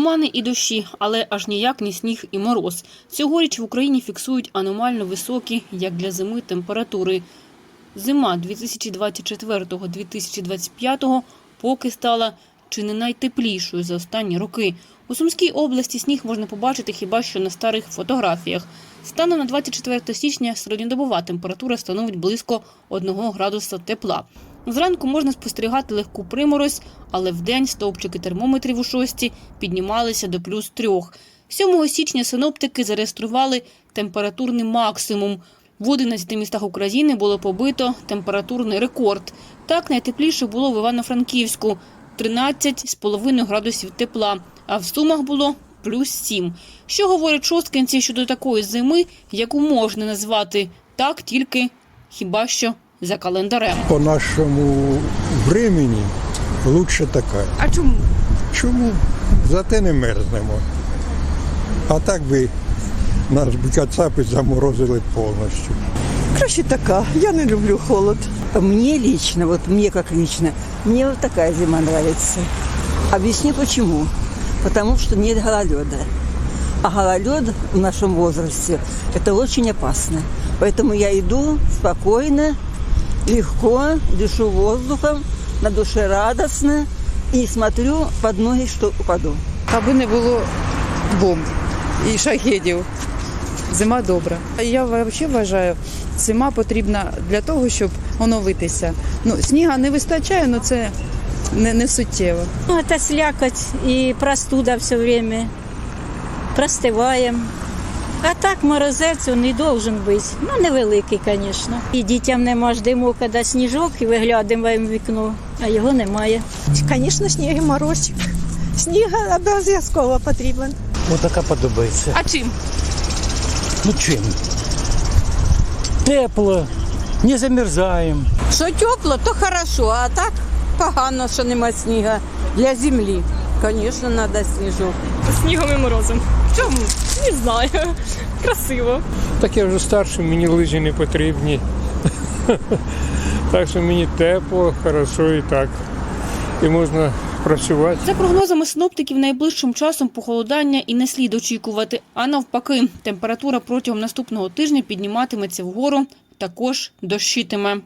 Тумани і дощі, але аж ніяк не сніг і мороз. Цьогоріч в Україні фіксують аномально високі, як для зими, температури. Зима 2024-2025 поки стала чи не найтеплішою за останні роки. У Сумській області сніг можна побачити хіба що на старих фотографіях. Станом на 24 січня середньодобова температура становить близько 1 градуса тепла. Зранку можна спостерігати легку приморозь, але вдень стовпчики термометрів у шості піднімалися до плюс трьох. 7 січня синоптики зареєстрували температурний максимум. В 11 містах України було побито температурний рекорд. Так найтепліше було в Івано-Франківську 13,5 градусів тепла, а в Сумах було плюс 7. Що говорять шосткинці щодо такої зими, яку можна назвати так тільки хіба що за календарем. по нашому времени лучше така. А чому? Чому? Зате не мерзнемо. А так би нас би кацапи заморозили повністю. Краще така. Я не люблю холод. Мне лично, вот мне как лично, мне вот такая зима нравится. Объясню почему. Потому что нет гололеда. А гололед в нашем возрасте – это очень опасно. Поэтому я иду спокойно, легко, дышу воздухом, на душе радостно и смотрю под ноги, что упаду. аби не було бомб і шахедів. Зима добра. Я взагалі вважаю, зима потрібна для того, щоб оновитися. Ну, сніга не вистачає, але це не, не суттєво. Ну, это слякоть и простуда все время. Простываем. А так морозець он не должен бути. Ну, невеликий, звісно. І дітям нема ждемо, коли сніжок і виглядаємо в вікно, а його немає. Звісно, сніг і морозчик. Сніг обов'язково потрібен. Отака подобається. А чим? Ну чим? Тепло, не замерзаємо. Що тепло, то хорошо, а так погано, що нема сніга для землі. Звісно, треба сніжок. снігом і морозом. Чому? Не знаю. Красиво. Так я вже старший, мені лижі не потрібні. Так що мені тепло, хорошо і так. І можна працювати. За прогнозами синоптиків, найближчим часом похолодання і не слід очікувати. А навпаки, температура протягом наступного тижня підніматиметься вгору, також дощитиме.